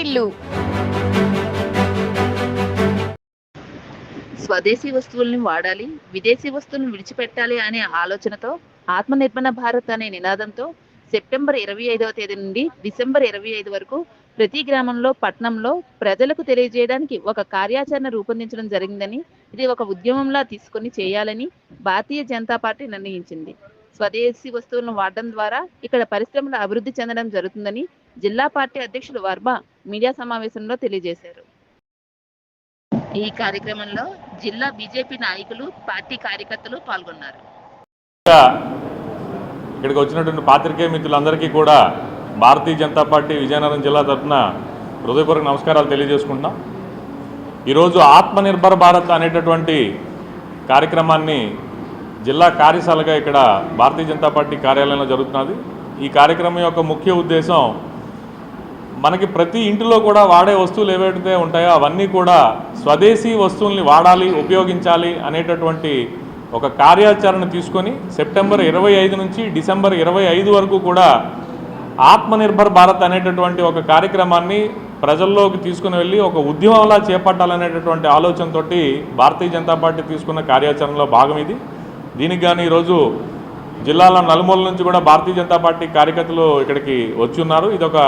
వాటిల్లు స్వదేశీ వస్తువుల్ని వాడాలి విదేశీ వస్తువులను విడిచిపెట్టాలి అనే ఆలోచనతో ఆత్మనిర్భర భారత్ అనే నినాదంతో సెప్టెంబర్ ఇరవై ఐదవ తేదీ నుండి డిసెంబర్ ఇరవై ఐదు వరకు ప్రతి గ్రామంలో పట్టణంలో ప్రజలకు తెలియజేయడానికి ఒక కార్యాచరణ రూపొందించడం జరిగిందని ఇది ఒక ఉద్యమంలా తీసుకొని చేయాలని భారతీయ జనతా పార్టీ నిర్ణయించింది. స్వదేశీ వస్తువులను వాడడం ద్వారా ఇక్కడ పరిశ్రమలు అభివృద్ధి చెందడం జరుగుతుందని జిల్లా పార్టీ అధ్యక్షులు వర్మ మీడియా సమావేశంలో తెలియజేశారు. ఈ కార్యక్రమంలో జిల్లా బీజేపీ నాయకులు పార్టీ కార్యకర్తలు పాల్గొన్నారు. ఇక్కడికి వచ్చినటువంటి పాత్రికేయ మిత్రులందరికీ కూడా భారతీయ జనతా పార్టీ విజయనగరం జిల్లా తరఫున హృదయపూర్వక నమస్కారాలు తెలియజేసుకుంటున్నాం. ఈరోజు ఆత్మనిర్భర్ భారత్ అనేటటువంటి కార్యక్రమాన్ని జిల్లా కార్యశాలగా ఇక్కడ భారతీయ జనతా పార్టీ కార్యాలయంలో జరుగుతున్నది. ఈ కార్యక్రమం యొక్క ముఖ్య ఉద్దేశం మనకి ప్రతి ఇంటిలో కూడా వాడే వస్తువులు ఏవైతే ఉంటాయో అవన్నీ కూడా స్వదేశీ వస్తువుల్ని వాడాలి ఉపయోగించాలి అనేటటువంటి ఒక కార్యాచరణ తీసుకొని సెప్టెంబర్ ఇరవై ఐదు నుంచి డిసెంబర్ ఇరవై ఐదు వరకు కూడా ఆత్మనిర్భర్ భారత్ అనేటటువంటి ఒక కార్యక్రమాన్ని ప్రజల్లోకి తీసుకుని వెళ్ళి ఒక ఉద్యమంలా చేపట్టాలనేటటువంటి ఆలోచనతోటి భారతీయ జనతా పార్టీ తీసుకున్న కార్యాచరణలో భాగం ఇది. దీనికి కానీ ఈరోజు జిల్లాల నలుమూల నుంచి కూడా భారతీయ జనతా పార్టీ కార్యకర్తలు ఇక్కడికి వచ్చి ఉన్నారు. ఇది ఒక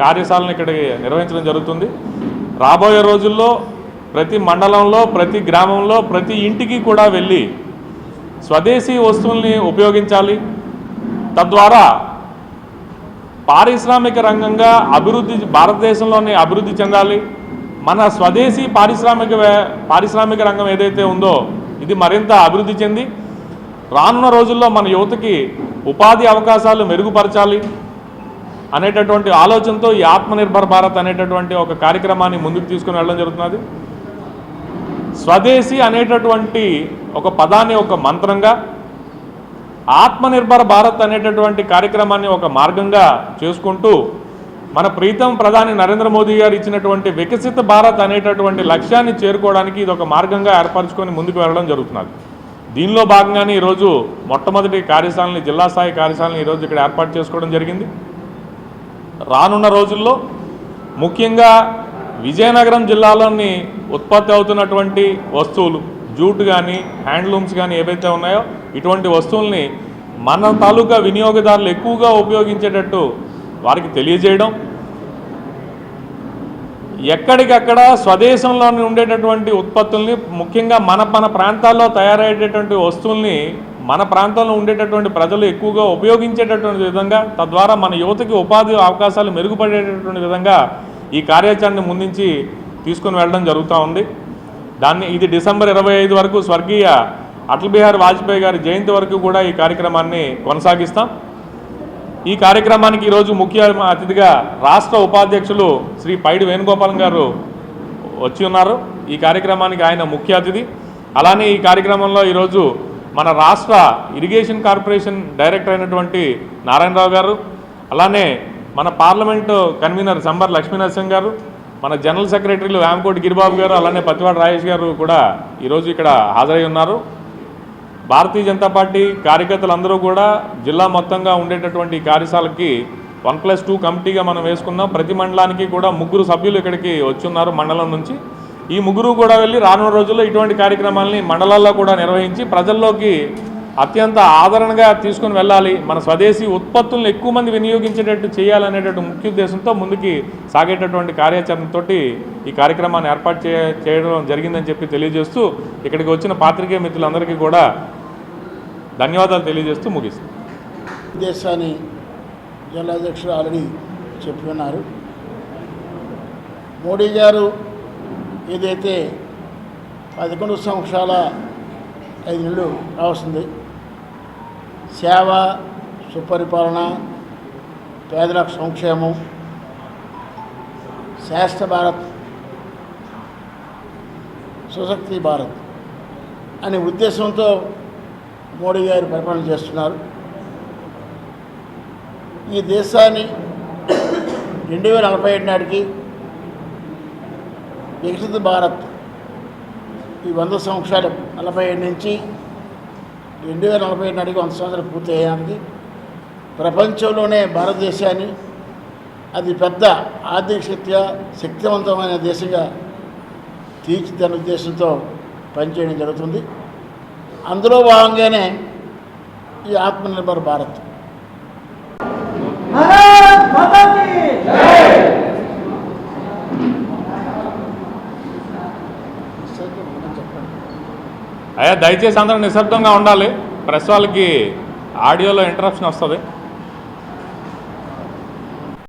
కార్యశాలను ఇక్కడికి నిర్వహించడం జరుగుతుంది. రాబోయే రోజుల్లో ప్రతి మండలంలో ప్రతి గ్రామంలో ప్రతి ఇంటికి కూడా వెళ్ళి స్వదేశీ వస్తువుల్ని ఉపయోగించాలి. తద్వారా పారిశ్రామిక రంగంగా అభివృద్ధి భారతదేశంలోనే అభివృద్ధి చెందాలి. మన స్వదేశీ పారిశ్రామిక పారిశ్రామిక రంగం ఏదైతే ఉందో ఇది మరింత అభివృద్ధి చెంది రానున్న రోజుల్లో మన యువతకి ఉపాధి అవకాశాలు మెరుగుపరచాలి అనేటటువంటి ఆలోచనతో ఈ ఆత్మనిర్భర్ భారత్ అనేటటువంటి ఒక కార్యక్రమాన్ని ముందుకు తీసుకుని వెళ్ళడం జరుగుతున్నది. స్వదేశీ అనేటటువంటి ఒక పదాన్ని ఒక మంత్రంగా ఆత్మనిర్భర్ భారత్ అనేటటువంటి కార్యక్రమాన్ని ఒక మార్గంగా చేసుకుంటూ మన ప్రీతం ప్రధాని నరేంద్ర మోదీ గారు ఇచ్చినటువంటి వికసిత భారత్ అనేటటువంటి లక్ష్యాన్ని చేరుకోవడానికి ఇది ఒక మార్గంగా ఏర్పరచుకొని ముందుకు వెళ్ళడం జరుగుతున్నది. దీనిలో భాగంగానే ఈరోజు మొట్టమొదటి కార్యశాలని జిల్లా స్థాయి కార్యశాలని ఈరోజు ఇక్కడ ఏర్పాటు చేసుకోవడం జరిగింది. రానున్న రోజుల్లో ముఖ్యంగా విజయనగరం జిల్లాలోని ఉత్పత్తి అవుతున్నటువంటి వస్తువులు జూట్ కానీ హ్యాండ్లూమ్స్ కానీ ఏవైతే ఉన్నాయో ఇటువంటి వస్తువుల్ని మన తాలూకా వినియోగదారులు ఎక్కువగా ఉపయోగించేటట్టు వారికి తెలియజేయడం ఎక్కడికక్కడ స్వదేశంలోని ఉండేటటువంటి ఉత్పత్తుల్ని ముఖ్యంగా మన మన ప్రాంతాల్లో తయారయ్యేటటువంటి వస్తువుల్ని మన ప్రాంతంలో ఉండేటటువంటి ప్రజలు ఎక్కువగా ఉపయోగించేటటువంటి విధంగా తద్వారా మన యువతకి ఉపాధి అవకాశాలు మెరుగుపడేటటువంటి విధంగా ఈ కార్యాచరణని ముందుంచి తీసుకుని వెళ్ళడం జరుగుతూ ఉంది. దాన్ని ఇది డిసెంబర్ ఇరవై ఐదు వరకు స్వర్గీయ అటల్ బిహారీ వాజ్పేయి గారి జయంతి వరకు కూడా ఈ కార్యక్రమాన్ని కొనసాగిస్తాం. ఈ కార్యక్రమానికి ఈరోజు ముఖ్య అతిథిగా రాష్ట్ర ఉపాధ్యక్షులు శ్రీ పైడి వేణుగోపాలం గారు వచ్చి ఉన్నారు. ఈ కార్యక్రమానికి ఆయన ముఖ్య అతిథి. అలానే ఈ కార్యక్రమంలో ఈరోజు మన రాష్ట్ర ఇరిగేషన్ కార్పొరేషన్ డైరెక్టర్ అయినటువంటి నారాయణరావు గారు అలానే మన పార్లమెంటు కన్వీనర్ సంబర్ లక్ష్మీనరసింహ్ గారు మన జనరల్ సెక్రటరీలు వేమకోటి గిరిబాబు గారు అలానే పతివాడ రాజేష్ గారు కూడా ఈరోజు ఇక్కడ హాజరై ఉన్నారు. భారతీయ జనతా పార్టీ కార్యకర్తలందరూ కూడా జిల్లా మొత్తంగా ఉండేటటువంటి కార్యశాలకి వన్ ప్లస్ టూ కమిటీగా మనం వేసుకున్నాం. ప్రతి మండలానికి కూడా ముగ్గురు సభ్యులు ఇక్కడికి వచ్చున్నారు మండలం నుంచి. ఈ ముగ్గురు కూడా వెళ్ళి రానున్న రోజుల్లో ఇటువంటి కార్యక్రమాలని మండలాల్లో కూడా నిర్వహించి ప్రజల్లోకి అత్యంత ఆదరణగా తీసుకుని వెళ్ళాలి. మన స్వదేశీ ఉత్పత్తులను ఎక్కువ మంది వినియోగించేటట్టు చేయాలనేటటువంటి ముఖ్య ఉద్దేశంతో ముందుకి సాగేటటువంటి కార్యాచరణతోటి ఈ కార్యక్రమాన్ని ఏర్పాటు చేయడం జరిగిందని చెప్పి తెలియజేస్తూ ఇక్కడికి వచ్చిన పాత్రికేయ మిత్రులందరికీ కూడా ధన్యవాదాలు తెలియజేస్తూ ముగిస్తాను దేశాన్ని జిల్లా అధ్యక్షుడు ఆల్రెడీ చెప్పి ఉన్నారు. మోడీ గారు ఏదైతే పదకొండు సంవత్సరాల ఐదు నెలలు రావస్తుంది సేవ సుపరిపాలన పేదలకు సంక్షేమం శాస్త్ర భారత్ సుశక్తి భారత్ అనే ఉద్దేశంతో మోడీ గారు పరిపాలన చేస్తున్నారు. ఈ దేశాన్ని రెండు వేల నలభై ఏడు నాటికి వికసిత భారత్ ఈ వంద సంవత్సరాలు నలభై ఏడు నుంచి రెండు వేల నలభై ఏడు నాటికి వంద సంవత్సరాలు పూర్తి అయ్యానికి ప్రపంచంలోనే భారతదేశాన్ని అది పెద్ద ఆర్థిక శక్తిగా శక్తివంతమైన దేశంగా తీర్చిదిద్దే ఉద్దేశంతో పనిచేయడం జరుగుతుంది. అందులో భాగంగానే ఈ ఆత్మనిర్భర్ భారత్. అయ్యా దయచేసి అందరూ నిశ్శబ్దంగా ఉండాలి. ప్రెస్ వాళ్ళకి ఆడియోలో ఇంటరప్షన్ వస్తుంది.